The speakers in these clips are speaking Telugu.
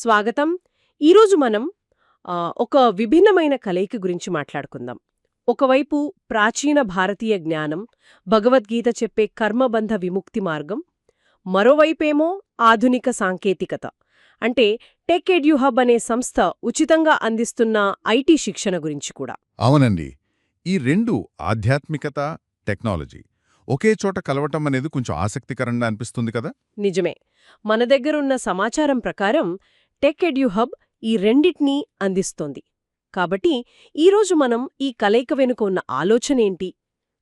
స్వాగతం. ఈరోజు మనం ఒక విభిన్నమైన కలయిక గురించి మాట్లాడుకుందాం. ఒకవైపు ప్రాచీన భారతీయ జ్ఞానం భగవద్గీత చెప్పే కర్మబంధ విముక్తి మార్గం మరోవైపేమో ఆధునిక సాంకేతికత. అంటే టెక్ ఎడ్యూహబ్ అనే సంస్థ ఉచితంగా అందిస్తున్న ఐటీ శిక్షణ గురించి కూడా. అవునండి. ఈ రెండు ఆధ్యాత్మికత టెక్నాలజీ ఒకే చోట కలవటం అనేది కొంచెం ఆసక్తికరంగా అనిపిస్తుంది కదా? నిజమే. మన దగ్గరున్న సమాచారం ప్రకారం టెక్ ఎడ్యూహబ్ ఈ రెండిటినీ అందిస్తోంది. కాబట్టి ఈరోజు మనం ఈ కలయిక వెనుక ఉన్న ఆలోచనేంటి?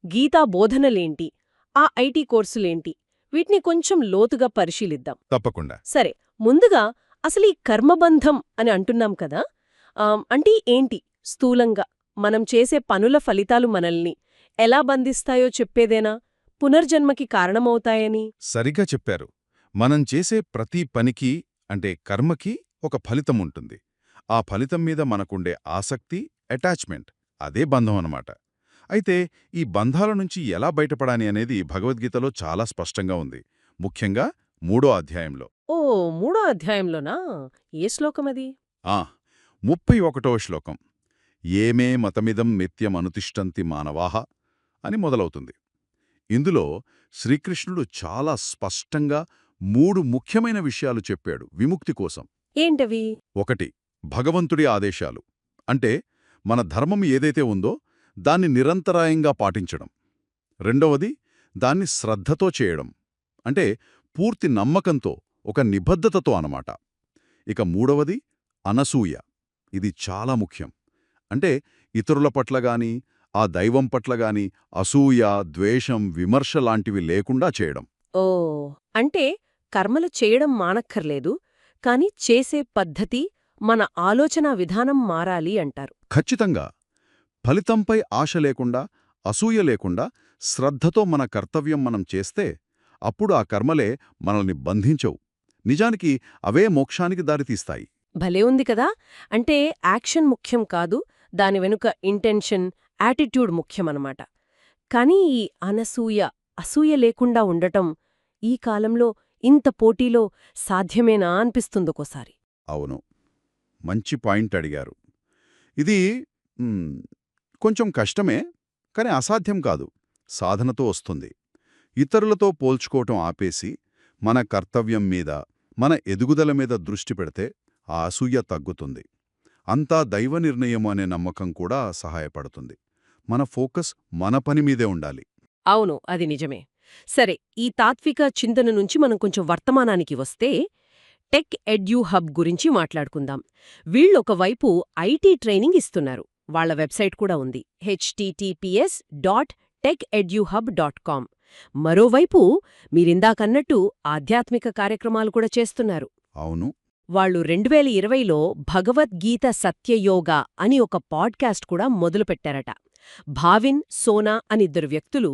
గీతా బోధనలేంటి? ఆ ఐటీ కోర్సులేంటి? వీటిని కొంచెం లోతుగా పరిశీలిద్దాం. తప్పకుండా. సరే ముందుగా అసలు ఈ కర్మబంధం అని అంటున్నాం కదా? అంటే ఏంటి? స్థూలంగా మనం చేసే పనుల ఫలితాలు మనల్ని ఎలా బంధిస్తాయో చెప్పేదేనా? పునర్జన్మకి కారణమవుతాయని? సరిగా చెప్పారు. మనం చేసే ప్రతి పనికి అంటే కర్మకి ఒక ఫలితం ఉంటుంది ఆ ఫలితం మీద మనకుండే ఆసక్తి అటాచ్మెంట్ అదే బంధం అన్నమాట. అయితే ఈ బంధాల నుంచి ఎలా బయటపడాలి అనేది భగవద్గీతలో చాలా స్పష్టంగా ఉంది. ముఖ్యంగా మూడో అధ్యాయంలో. ఓ మూడో అధ్యాయంలోనా? ఏ శ్లోకమది? ఆ ముప్పై ఒకటవ శ్లోకం. ఏమే మతమిదం నిత్యమనుతిష్టంతి మానవాహ అని మొదలవుతుంది. ఇందులో శ్రీకృష్ణుడు చాలా స్పష్టంగా మూడు ముఖ్యమైన విషయాలు చెప్పాడు విముక్తి కోసం. ఏంటవి? ఒకటి భగవంతుడి ఆదేశాలు. అంటే మన ధర్మం ఏదైతే ఉందో దాన్ని నిరంతరాయంగా పాటించడం. రెండవది దాన్ని శ్రద్ధతో చేయడం. అంటే పూర్తి నమ్మకంతో ఒక నిబద్ధతతో అనమాట ఇక మూడవది అనసూయ. ఇది చాలా ముఖ్యం. అంటే ఇతరుల పట్ల గాని ఆ దైవం పట్ల గాని అసూయ ద్వేషం విమర్శ లాంటివి లేకుండా చేయడం. ఓ అంటే కర్మలు చేయడం మానక్కర్లేదు కాని చేసే పద్ధతి మన ఆలోచనా విధానం మారాలి అంటారు. ఖచ్చితంగా. ఫలితంపై ఆశ లేకుండా అసూయ లేకుండా శ్రద్ధతో మన కర్తవ్యం మనం చేస్తే అప్పుడు ఆ కర్మలే మనల్ని బంధించవు. నిజానికి అవే మోక్షానికి దారితీస్తాయి. భలే ఉంది కదా! అంటే యాక్షన్ ముఖ్యం కాదు దాని వెనుక ఇంటెన్షన్ యాటిట్యూడ్ ముఖ్యమనమాట. కానీ ఈ అనసూయ అసూయ లేకుండా ఉండటం ఈ కాలంలో ఇంత పోటీలో సాధ్యమేనా అనిపిస్తుందొకోసారి అవును. మంచి పాయింట్ అడిగారు. ఇది కొంచెం కష్టమే కానీ అసాధ్యం కాదు. సాధనతో వస్తుంది. ఇతరులతో పోల్చుకోవటం ఆపేసి మన కర్తవ్యం మీద మన ఎదుగుదల మీద దృష్టి పెడితే ఆ అసూయ తగ్గుతుంది. అంతా దైవ నిర్ణయము అనే నమ్మకం కూడా సహాయపడుతుంది. మన ఫోకస్ మన పని మీదే ఉండాలి. అవును అది నిజమే. సరే ఈ తాత్విక చింతన నుంచి మనం కొంచెం వర్తమానానికి వస్తే టెక్ ఎడ్యూ హబ్ గురించి మాట్లాడుకుందాం. వీళ్ళొకవైపు ఐటీ ట్రైనింగ్ ఇస్తున్నారు. వాళ్ళ వెబ్సైట్ కూడా ఉంది. HTTPS dot tech eduhub dot com. మరోవైపు మీరిందాకన్నట్టు ఆధ్యాత్మిక కార్యక్రమాలు కూడా చేస్తున్నారు. అవును. వాళ్ళు రెండు వేల ఇరవైలో భగవద్గీత సత్యయోగ అని ఒక పాడ్కాస్ట్ కూడా మొదలుపెట్టారట. భావిన్ సోనా అనిద్దరు వ్యక్తులు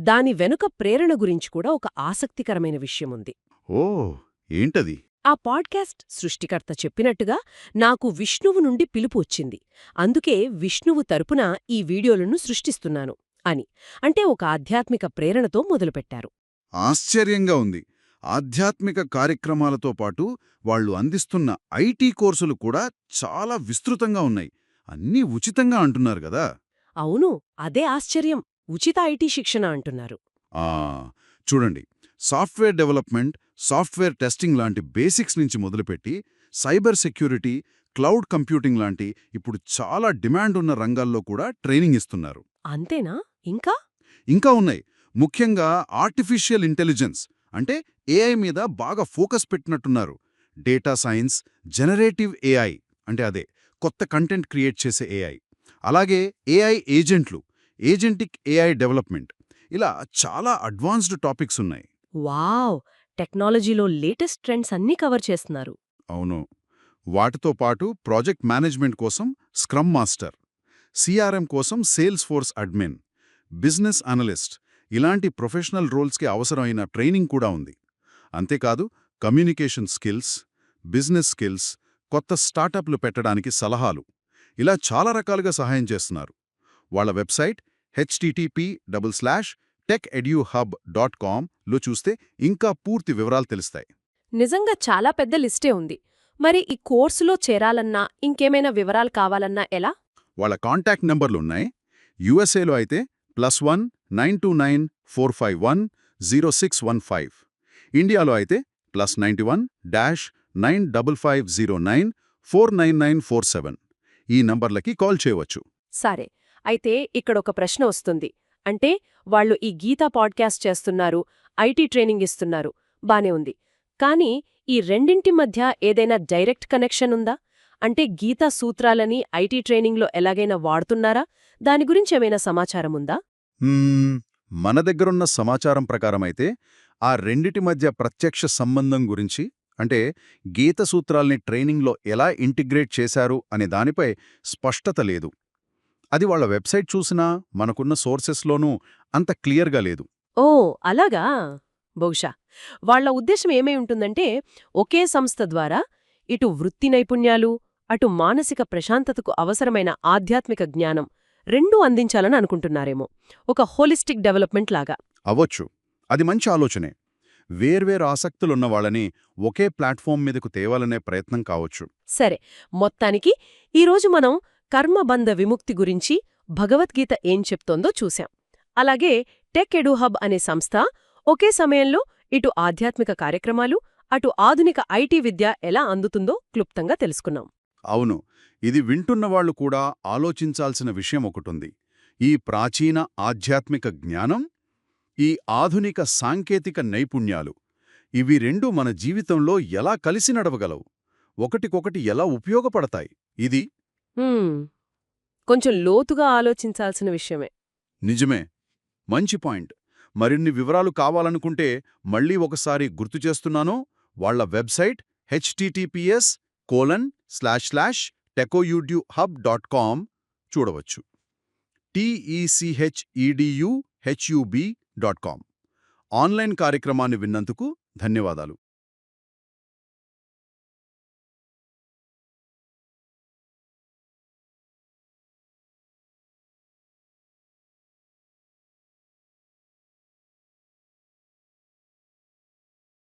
దాని వెనుక ప్రేరణ గురించి కూడా ఒక ఆసక్తికరమైన విషయముంది ఓ ఏంటది? ఆ పాడ్కాస్ట్ సృష్టికర్త చెప్పినట్టుగా నాకు విష్ణువు నుండి పిలుపు వచ్చింది. అందుకే విష్ణువు తరపున ఈ వీడియోలను సృష్టిస్తున్నాను అని అంటే ఒక ఆధ్యాత్మిక ప్రేరణతో మొదలుపెట్టారు. ఆశ్చర్యంగా ఉంది. ఆధ్యాత్మిక కార్యక్రమాలతో పాటు వాళ్ళు అందిస్తున్న ఐటీ కోర్సులు కూడా చాలా విస్తృతంగా ఉన్నాయి. అన్నీ ఉచితంగా అంటున్నారు కదా? అవును అదే ఆశ్చర్యం. ఉచిత ఐటీ శిక్షణ అంటున్నారు. ఆ చూడండి. సాఫ్ట్వేర్ డెవలప్మెంట్ సాఫ్ట్వేర్ టెస్టింగ్ లాంటి బేసిక్స్ నుంచి మొదలుపెట్టి సైబర్ సెక్యూరిటీ క్లౌడ్ కంప్యూటింగ్ లాంటి ఇప్పుడు చాలా డిమాండ్ ఉన్న రంగాల్లో కూడా ట్రైనింగ్ ఇస్తున్నారు. అంతేనా? ఇంకా? ఇంకా ఉన్నాయి. ముఖ్యంగా ఆర్టిఫిషియల్ ఇంటెలిజెన్స్ అంటే ఏఐ మీద బాగా ఫోకస్ పెట్టినట్టున్నారు. డేటా సైన్స్ జనరేటివ్ ఏఐ అంటే అదే కొత్త కంటెంట్ క్రియేట్ చేసే ఏఐ. అలాగే ఏఐ ఏజెంట్లు ఏజెంటిక్ ఏఐ డెవలప్మెంట్ ఇలా చాలా అడ్వాన్స్డ్ టాపిక్స్ ఉన్నాయి. వావ్! టెక్నాలజీలో లేటెస్ట్ ట్రెండ్స్ అన్నీ కవర్ చేస్తున్నారు. అవును. వాటితో పాటు ప్రాజెక్ట్ మేనేజ్మెంట్ కోసం స్క్రమ్ మాస్టర్ సిఆర్ఎం కోసం sales force admin business analyst ఇలాంటి ప్రొఫెషనల్ రోల్స్కి అవసరమైన ట్రైనింగ్ కూడా ఉంది. అంతేకాదు కమ్యూనికేషన్ స్కిల్స్ బిజినెస్ స్కిల్స్ కొత్త స్టార్టప్లు పెట్టడానికి సలహాలు. ఇలా చాలా రకాలుగా సహాయం చేస్తున్నారు. వాళ్ళ website HTTP double slash tech eduhub dot కామ్లో చూస్తే ఇంకా పూర్తి వివరాలు తెలుస్తాయి. నిజంగా చాలా పెద్ద లిస్టే ఉంది. మరి ఈ కోర్సులో చేరాలన్నా ఇంకేమైనా వివరాలు కావాలన్నా ఎలా? వాళ్ళ కాంటాక్ట్ నంబర్లున్నాయి యుఎస్ఏలో అయితే plus one nine two nine four five one zero six one five. ఇండియాలో అయితే plus ninety one dash nine double five zero nine four nine nine four seven. ఈ నంబర్లకి కాల్ చేయవచ్చు. సరే అయితే ఇక్కడ ఒక ప్రశ్న వస్తుంది. అంటే వాళ్ళు ఈ గీతా పాడ్కాస్ట్ చేస్తున్నారు ఐటీ ట్రైనింగ్ ఇస్తున్నారు బానే ఉంది. కానీ ఈ రెండింటి మధ్య ఏదైనా డైరెక్ట్ కనెక్షన్ ఉందా? అంటే గీతా సూత్రాలని ఐటీ ట్రైనింగ్లో ఎలాగైనా వాడుతున్నారా? దాని గురించి ఏమైనా సమాచారం ఉందా? మన దగ్గరున్న సమాచారం ప్రకారమైతే ఆ రెండిటి మధ్య ప్రత్యక్ష సంబంధం గురించి అంటే గీత సూత్రాల్ని ట్రైనింగ్లో ఎలా ఇంటిగ్రేట్ చేశారు అనే దానిపై స్పష్టత లేదు. అది వాళ్ళ వెబ్సైట్ చూసినా మనకున్న సోర్సెస్లోనూ అంత క్లియర్గా లేదు. ఓ అలాగా? బహుశా. వాళ్ళ ఉద్దేశం ఏమై ఉంటుందంటే ఒకే సంస్థ ద్వారా ఇటు వృత్తి నైపుణ్యాలు అటు మానసిక ప్రశాంతతకు అవసరమైన ఆధ్యాత్మిక జ్ఞానం రెండూ అందించాలని అనుకుంటున్నారేమో. ఒక హోలిస్టిక్ డెవలప్మెంట్ లాగా. అవ్వచ్చు. అది మంచి ఆలోచనే. వేర్వేరు ఆసక్తులున్న వాళ్ళని ఒకే ప్లాట్ఫామ్ మీదకు తేవాలనే ప్రయత్నం కావచ్చు. సరే మొత్తానికి ఈరోజు మనం కర్మబంధ విముక్తి గురించి భగవద్గీత ఏం చెప్తోందో చూశాం. అలాగే టెక్ ఎడుహబ్ అనే సంస్థ ఒకే సమయంలో ఇటు ఆధ్యాత్మిక కార్యక్రమాలు అటు ఆధునిక ఐటీ విద్య ఎలా అందుతుందో క్లుప్తంగా తెలుసుకున్నాం. అవును ఇది వింటున్న వాళ్ళు కూడా ఆలోచించాల్సిన విషయం ఒకటుంది ఈ ప్రాచీన ఆధ్యాత్మిక జ్ఞానం ఈ ఆధునిక సాంకేతిక నైపుణ్యాలు. ఇవి రెండు మన జీవితంలో ఎలా కలిసి నడవగలవు? ఒకటికొకటి ఎలా ఉపయోగపడతాయి? ఇది కొంచెం లోతుగా ఆలోచించాల్సిన విషయమే. నిజమే. మంచి పాయింట్. మరిన్ని వివరాలు కావాలనుకుంటే మళ్ళీ ఒకసారి గుర్తు చేస్తున్నాను. వాళ్ళ website HTTPS colon slash slash టెకోయూడ్యూ hub dot com చూడవచ్చు. టీఈసిహెచ్ఈడియు హెచ్యుబి డాట్ కామ్. ఆన్లైన్ కార్యక్రమాన్ని విన్నందుకు ధన్యవాదాలు.